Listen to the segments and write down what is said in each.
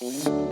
음.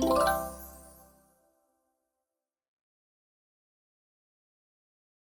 Bye.